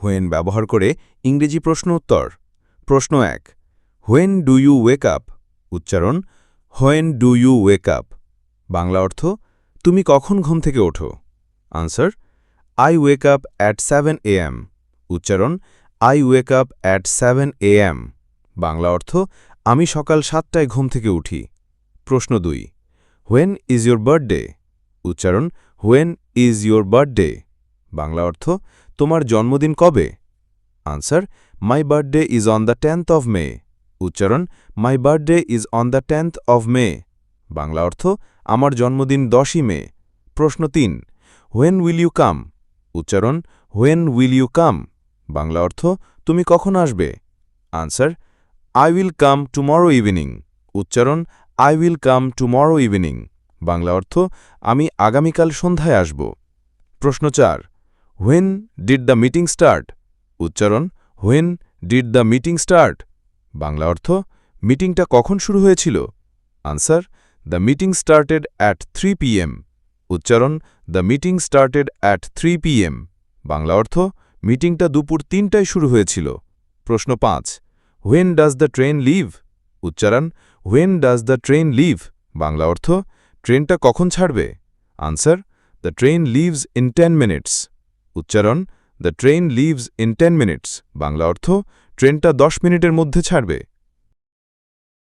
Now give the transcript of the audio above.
When ব্যবহার করে ইংরেজি প্রশ্ন উত্তর। প্রশ্ন এক when do you wake up উচ্চারণ when do you wake up Bangla অর্থ, তুমি কখন ঘুম থেকে ওঠো? Answer I wake up at seven A M উচ্চারণ I wake up at seven A M Bangla অর্থ, আমি সকাল সাতটায় ঘুম থেকে উঠি। প্রশ্ন দুই হোয়েন ইজ ইয়োর বার্থডে উচ্চারণ when is your birthday Bangla অর্থ তোমার জন্মদিন কবে? Answer my birthday is on the tenth of May উচ্চারণ my birthday is on the tenth of May Bangla অর্থ, আমার জন্মদিন দশই মে। প্রশ্ন তিন হোয়েন উইল ইউ কাম উচ্চারণ when will you come Bangla অর্থ, তুমি কখন আসবে? Answer I will come tomorrow evening উচ্চারণ I will come tomorrow evening Bangla অর্থ, আমি আগামীকাল সন্ধ্যায় আসব। প্রশ্ন চার when did the meeting start উচ্চারণ when did the meeting start Bangla অর্থ মিটিংটা কখন শুরু হয়েছিল? Answer the meeting started at three PM উচ্চারণ the meeting started at three PM Bangla অর্থ মিটিংটা দুপুর তিনটায় শুরু হয়েছিল। প্রশ্ন পাঁচ when does the train leave উচ্চারণ when does the train leave Bangla অর্থ ট্রেনটা কখন ছাড়বে? Answer the train leaves in ten minutes উচ্চারণ the train leaves in ten minutes Bangla অর্থ ট্রেনটা দশ মিনিটের মধ্যে ছাড়বে।